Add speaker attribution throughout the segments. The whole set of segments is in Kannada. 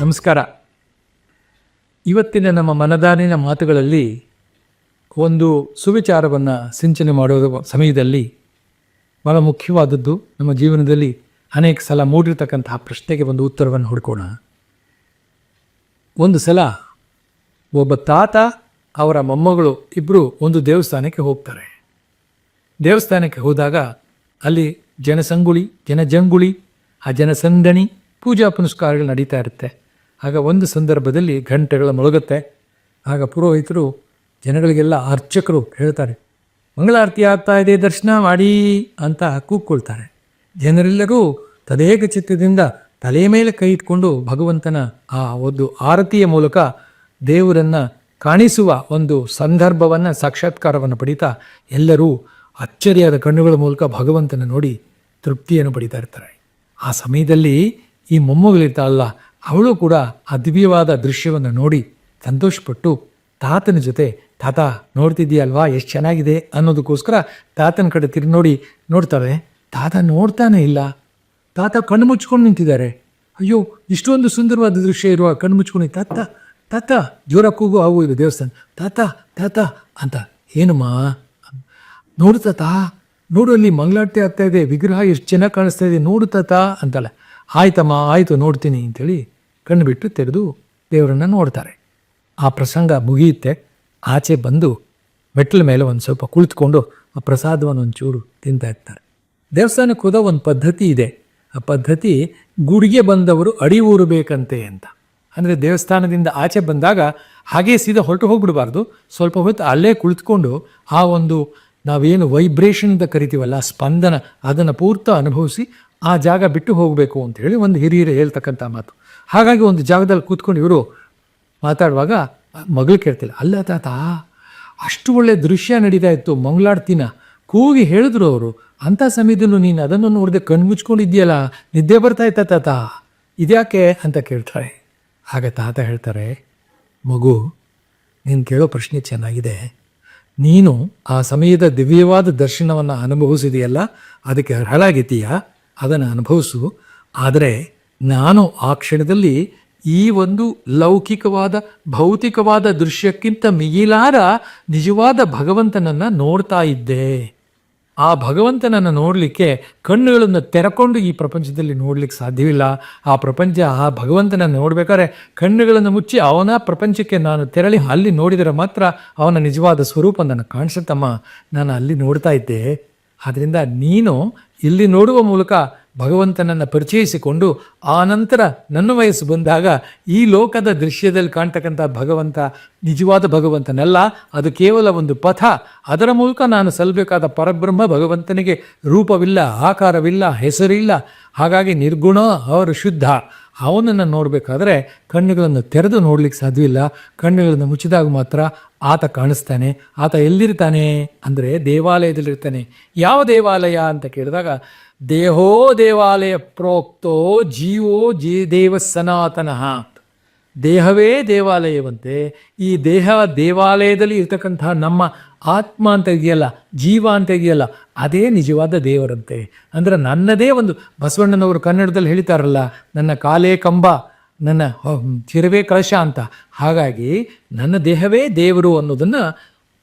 Speaker 1: ನಮಸ್ಕಾರ. ಇವತ್ತಿನ ನಮ್ಮ ಮನದಾನಿನ ಮಾತುಗಳಲ್ಲಿ ಒಂದು ಸುವಿಚಾರವನ್ನು ಸಿಂಚನೆ ಮಾಡುವ ಸಮಯದಲ್ಲಿ ಬಹಳ ಮುಖ್ಯವಾದದ್ದು. ನಮ್ಮ ಜೀವನದಲ್ಲಿ ಅನೇಕ ಸಲ ಮೂಡಿರ್ತಕ್ಕಂತಹ ಪ್ರಶ್ನೆಗೆ ಒಂದು ಉತ್ತರವನ್ನು ಹುಡ್ಕೋಣ. ಒಂದು ಸಲ ಒಬ್ಬ ತಾತ ಅವರ ಮೊಮ್ಮಗಳು ಇಬ್ಬರು ಒಂದು ದೇವಸ್ಥಾನಕ್ಕೆ ಹೋಗ್ತಾರೆ. ದೇವಸ್ಥಾನಕ್ಕೆ ಹೋದಾಗ ಅಲ್ಲಿ ಜನಸಂಗುಳಿ, ಜನಜಂಗುಳಿ, ಆ ಜನಸಂದಣಿ ಪೂಜಾ ಪುನಸ್ಕಾರಗಳು ನಡೀತಾ ಇರುತ್ತೆ. ಆಗ ಒಂದು ಸಂದರ್ಭದಲ್ಲಿ ಗಂಟೆಗಳ ಮೊಳಗುತ್ತೆ. ಆಗ ಪುರೋಹಿತರು ಜನಗಳಿಗೆಲ್ಲ ಅರ್ಚಕರು ಹೇಳ್ತಾರೆ, ಮಂಗಳಾರತಿ ಆಗ್ತಾ ಇದೆ, ದರ್ಶನ ಮಾಡಿ ಅಂತ ಕೂಕ್ಕೊಳ್ತಾರೆ ಜನರೆಲ್ಲರೂ ತದೇಕ ಚಿತ್ತದಿಂದ ತಲೆ ಮೇಲೆ ಕೈ ಇಟ್ಕೊಂಡು ಭಗವಂತನ ಆ ಒಂದು ಆರತಿಯ ಮೂಲಕ ದೇವರನ್ನು ಕಾಣಿಸುವ ಒಂದು ಸಂದರ್ಭವನ್ನು, ಸಾಕ್ಷಾತ್ಕಾರವನ್ನು ಪಡೀತಾ ಎಲ್ಲರೂ ಅಚ್ಚರಿಯಾದ ಕಣ್ಣುಗಳ ಮೂಲಕ ಭಗವಂತನ ನೋಡಿ ತೃಪ್ತಿಯನ್ನು ಪಡಿತಾ ಇರ್ತಾರೆ. ಆ ಸಮಯದಲ್ಲಿ ಈ ಮೊಮ್ಮಗಳಿರ್ತಾಳಲ್ಲ ಅವಳು ಕೂಡ ಆ ದೃಶ್ಯವನ್ನು ನೋಡಿ ಸಂತೋಷಪಟ್ಟು ತಾತನ ಜೊತೆ, ತಾತ, ನೋಡ್ತಿದ್ದೀಯಲ್ವಾ? ಎಷ್ಟು ಚೆನ್ನಾಗಿದೆ? ಅನ್ನೋದಕ್ಕೋಸ್ಕರ ತಾತನ ಕಡೆ ತಿರುಗಿ ನೋಡಿ ನೋಡ್ತಾಳೆ ತಾತ ನೋಡ್ತಾನೆ ಇಲ್ಲ. ತಾತ ಕಣ್ಣು ಮುಚ್ಕೊಂಡು ನಿಂತಿದ್ದಾರೆ. ಅಯ್ಯೋ, ಇಷ್ಟೊಂದು ಸುಂದರವಾದ ದೃಶ್ಯ ಇರುವ ಕಣ್ಣು ಮುಚ್ಕೊಂಡು ತಾತ ತಾತ ಜೋರ ಕೂಗು ಅವು ಇದು ದೇವಸ್ಥಾನ. ತಾತ ತಾತ, ಅಂತ, ಏನಮ್ಮ? ನೋಡು ತಾತ, ನೋಡು ಅಲ್ಲಿ ಮಂಗಳಾರತಿ ಆಗ್ತಾ ಇದೆ, ವಿಗ್ರಹ ಎಷ್ಟು ಚೆನ್ನಾಗಿ ಕಾಣಿಸ್ತಾ ಇದೆ, ನೋಡು ತಾತ, ಅಂತಲ್ಲ. ಆಯ್ತಮ್ಮ, ಆಯಿತು, ನೋಡ್ತೀನಿ ಅಂತೇಳಿ ಕಣ್ಣು ಬಿಟ್ಟು ತೆರೆದು ದೇವರನ್ನು ನೋಡ್ತಾರೆ. ಆ ಪ್ರಸಂಗ ಮುಗಿಯುತ್ತೆ. ಆಚೆ ಬಂದು ಮೆಟ್ಲ ಮೇಲೆ ಒಂದು ಸ್ವಲ್ಪ ಕುಳಿತುಕೊಂಡು ಆ ಪ್ರಸಾದವನ್ನು ಒಂಚೂರು ತಿಂತಾ ಇರ್ತಾರೆ. ದೇವಸ್ಥಾನಕ್ಕೆ ಹೋದ ಒಂದು ಪದ್ಧತಿ ಇದೆ. ಆ ಪದ್ಧತಿ ಗುಡಿಗೆ ಬಂದವರು ಅಡಿ ಊರಬೇಕಂತೆ ಅಂತ. ಅಂದರೆ ದೇವಸ್ಥಾನದಿಂದ ಆಚೆ ಬಂದಾಗ ಹಾಗೇ ಸೀದಾ ಹೊರಟು ಹೋಗ್ಬಿಡಬಾರ್ದು. ಸ್ವಲ್ಪ ಹೊತ್ತು ಅಲ್ಲೇ ಕುಳಿತುಕೊಂಡು ಆ ಒಂದು ನಾವೇನು ವೈಬ್ರೇಷನ್ ಅಂತ ಕರಿತೀವಲ್ಲ, ಸ್ಪಂದನ, ಅದನ್ನು ಪೂರ್ತ ಅನುಭವಿಸಿ ಆ ಜಾಗ ಬಿಟ್ಟು ಹೋಗಬೇಕು ಅಂತ ಹೇಳಿ ಒಂದು ಹಿರಿಯರು ಹೇಳ್ತಕ್ಕಂಥ ಮಾತು. ಹಾಗಾಗಿ ಒಂದು ಜಾಗದಲ್ಲಿ ಕೂತ್ಕೊಂಡು ಇವರು ಮಾತಾಡುವಾಗ, ಮಗಳು ಕೇಳ್ತಿಲ್ಲ, ಅಲ್ಲ ತಾತ, ಅಷ್ಟು ಒಳ್ಳೆಯ ದೃಶ್ಯ ನಡೀತಾ ಇತ್ತು ಮಂಗಳಾಡ್ತಿನ ಕೂಗಿ ಹೇಳಿದ್ರು ಅವರು, ಅಂಥ ಸಮಯದಲ್ಲೂ ನೀನು ಅದನ್ನು ನೋಡದೆ ಕಣ್ಣು ಮುಚ್ಕೊಂಡಿದ್ಯಲ್ಲ ನಿದ್ದೆ ಬರ್ತಾ ಇತ್ತ ತಾತ? ಇದ್ಯಾಕೆ? ಅಂತ ಕೇಳ್ತಾರೆ. ಆಗ ತಾತ ಹೇಳ್ತಾರೆ, ಮಗು, ನೀನು ಕೇಳೋ ಪ್ರಶ್ನೆ ಚೆನ್ನಾಗಿದೆ. ನೀನು ಆ ಸಮಯದ ದಿವ್ಯವಾದ ದರ್ಶನವನ್ನು ಅನುಭವಿಸಿದೆಯಲ್ಲ, ಅದಕ್ಕೆ ಅರ್ಹಳಾಗಿದ್ದೀಯಾ? ಅದನ್ನು ಅನುಭವಿಸು. ಆದರೆ ನಾನು ಆ ಕ್ಷಣದಲ್ಲಿ ಈ ಒಂದು ಲೌಕಿಕವಾದ, ಭೌತಿಕವಾದ ದೃಶ್ಯಕ್ಕಿಂತ ಮಿಗಿಲಾರ ನಿಜವಾದ ಭಗವಂತನನ್ನು ನೋಡ್ತಾ ಇದ್ದೆ. ಆ ಭಗವಂತನನ್ನು ನೋಡಲಿಕ್ಕೆ ಕಣ್ಣುಗಳನ್ನು ತೆರಕೊಂಡು ಈ ಪ್ರಪಂಚದಲ್ಲಿ ನೋಡಲಿಕ್ಕೆ ಸಾಧ್ಯವಿಲ್ಲ. ಆ ಪ್ರಪಂಚ, ಆ ಭಗವಂತನನ್ನು ನೋಡಬೇಕಾದ್ರೆ ಕಣ್ಣುಗಳನ್ನು ಮುಚ್ಚಿ ಅವನ ಪ್ರಪಂಚಕ್ಕೆ ನಾನು ತೆರಳಿ ಅಲ್ಲಿ ನೋಡಿದರೆ ಮಾತ್ರ ಅವನ ನಿಜವಾದ ಸ್ವರೂಪ ನನಗೆ ಕಾಣಿಸುತ್ತಮ್ಮ. ನಾನು ಅಲ್ಲಿ ನೋಡ್ತಾ ಇದ್ದೆ. ಆದ್ದರಿಂದ ನೀನು ಇಲ್ಲಿ ನೋಡುವ ಮೂಲಕ ಭಗವಂತನನ್ನು ಪರಿಚಯಿಸಿಕೊಂಡು ಆ ನಂತರ ನನ್ನ ವಯಸ್ಸು ಬಂದಾಗ ಈ ಲೋಕದ ದೃಶ್ಯದಲ್ಲಿ ಕಾಣ್ತಕ್ಕಂಥ ಭಗವಂತ, ನಿಜವಾದ ಭಗವಂತನಲ್ಲ. ಅದು ಕೇವಲ ಒಂದು ಪಥ. ಅದರ ಮೂಲಕ ನಾನು ಸಲ್ಲಬೇಕಾದ ಪರಬ್ರಹ್ಮ ಭಗವಂತನಿಗೆ ರೂಪವಿಲ್ಲ, ಆಕಾರವಿಲ್ಲ, ಹೆಸರಿಲ್ಲ. ಹಾಗಾಗಿ ನಿರ್ಗುಣ ಅವರು ಶುದ್ಧ ಅವನನ್ನು ನೋಡಬೇಕಾದ್ರೆ ಕಣ್ಣುಗಳನ್ನು ತೆರೆದು ನೋಡ್ಲಿಕ್ಕೆ ಸಾಧ್ಯವಿಲ್ಲ. ಕಣ್ಣುಗಳನ್ನು ಮುಚ್ಚಿದಾಗ ಮಾತ್ರ ಆತ ಕಾಣಿಸ್ತಾನೆ. ಆತ ಎಲ್ಲಿರ್ತಾನೆ? ಅಂದರೆ ದೇವಾಲಯದಲ್ಲಿರ್ತಾನೆ. ಯಾವ ದೇವಾಲಯ ಅಂತ ಕೇಳಿದಾಗ, ದೇಹೋ ದೇವಾಲಯ ಪ್ರೋಕ್ತೋ ಜೀವೋ ಜೀ ದೇವ ಸನಾತನಃ. ದೇಹವೇ ದೇವಾಲಯವಂತೆ, ಈ ದೇಹ ದೇವಾಲಯದಲ್ಲಿ ಇರ್ತಕ್ಕಂತಹ ನಮ್ಮ ಆತ್ಮ ಅಂತ ಇದೆಯಲ್ಲ ಜೀವ ಅಂತ ಇದೆಯಲ್ಲ ಅದೇ ನಿಜವಾದ ದೇವರಂತೆ. ಅಂದರೆ ನನ್ನದೇ ಒಂದು ಬಸವಣ್ಣನವರು ಕನ್ನಡದಲ್ಲಿ ಹೇಳ್ತಾರಲ್ಲ, ನನ್ನ ಕಾಲೇ ಕಂಬ, ನನ್ನ ಚಿರವೇ ಕಳಶ ಅಂತ. ಹಾಗಾಗಿ ನನ್ನ ದೇಹವೇ ದೇವರು ಅನ್ನೋದನ್ನು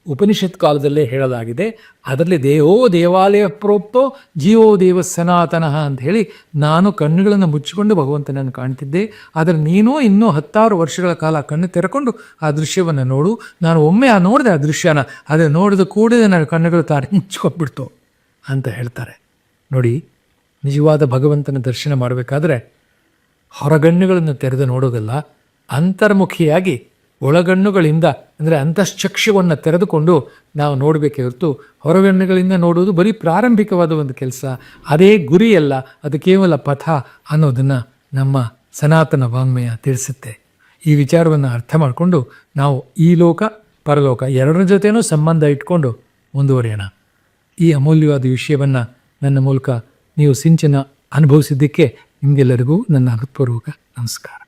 Speaker 1: ಉಪನಿಷತ್ ಕಾಲದಲ್ಲೇ ಹೇಳಲಾಗಿದೆ, ಅದರಲ್ಲಿ ದೇವೋ ದೇವಾಲಯ ಪ್ರೋಕ್ತೋ ಜೀವೋ ದೇವ ಸನಾತನಃ ಅಂತ ಹೇಳಿ ನಾನು ಕಣ್ಣುಗಳನ್ನು ಮುಚ್ಚಿಕೊಂಡು ಭಗವಂತನನ್ನು ಕಾಣ್ತಿದ್ದೆ, ಆದರೆ ನೀನೋ ಇನ್ನೂ ಹತ್ತಾರು ವರ್ಷಗಳ ಕಾಲ ಕಣ್ಣು ತೆರೆಕೊಂಡು ಆ ದೃಶ್ಯವನ್ನು ನೋಡು, ನಾನು ಒಮ್ಮೆ ಆ ನೋಡಿದೆ ಆ ದೃಶ್ಯನ ಆದರೆ ನೋಡಿದ ಕೂಡಲೇ ನನ್ನ ಕಣ್ಣುಗಳು ತಾರೆ ಮುಚ್ಚಿಕೊಟ್ಬಿಡ್ತು ಅಂತ ಹೇಳ್ತಾರೆ. ನೋಡಿ, ನಿಜವಾದ ಭಗವಂತನ ದರ್ಶನ ಮಾಡಬೇಕಾದ್ರೆ ಹೊರಗಣ್ಣುಗಳನ್ನು ತೆರೆದು ನೋಡೋದಲ್ಲ, ಅಂತರ್ಮುಖಿಯಾಗಿ ಒಳಗಣ್ಣುಗಳಿಂದ, ಅಂದರೆ ಅಂತಶ್ಚಕ್ಷುವನ್ನು ತೆರೆದುಕೊಂಡು ನಾವು ನೋಡಬೇಕೇ ಹೊರತು, ಹೊರಗಣ್ಣುಗಳಿಂದ ನೋಡುವುದು ಬರೀ ಪ್ರಾರಂಭಿಕವಾದ ಒಂದು ಕೆಲಸ. ಅದೇ ಗುರಿಯಲ್ಲ, ಅದು ಕೇವಲ ಪಥ ಅನ್ನೋದನ್ನು ನಮ್ಮ ಸನಾತನ ವಾಂಗ್ಮಯ ತಿಳಿಸುತ್ತೆ. ಈ ವಿಚಾರವನ್ನು ಅರ್ಥ ಮಾಡಿಕೊಂಡು ನಾವು ಈ ಲೋಕ, ಪರಲೋಕ ಎರಡರ ಜೊತೆನೂ ಸಂಬಂಧ ಇಟ್ಕೊಂಡು ಮುಂದುವರಿಯೋಣ. ಈ ಅಮೂಲ್ಯವಾದ ವಿಷಯವನ್ನು ನನ್ನ ಮೂಲಕ ನೀವು ಸಿಂಚನ ಅನುಭವಿಸಿದ್ದಕ್ಕೆ ನಿಮಗೆಲ್ಲರಿಗೂ ನನ್ನ ಹೃತ್ಪೂರ್ವಕ ನಮಸ್ಕಾರ.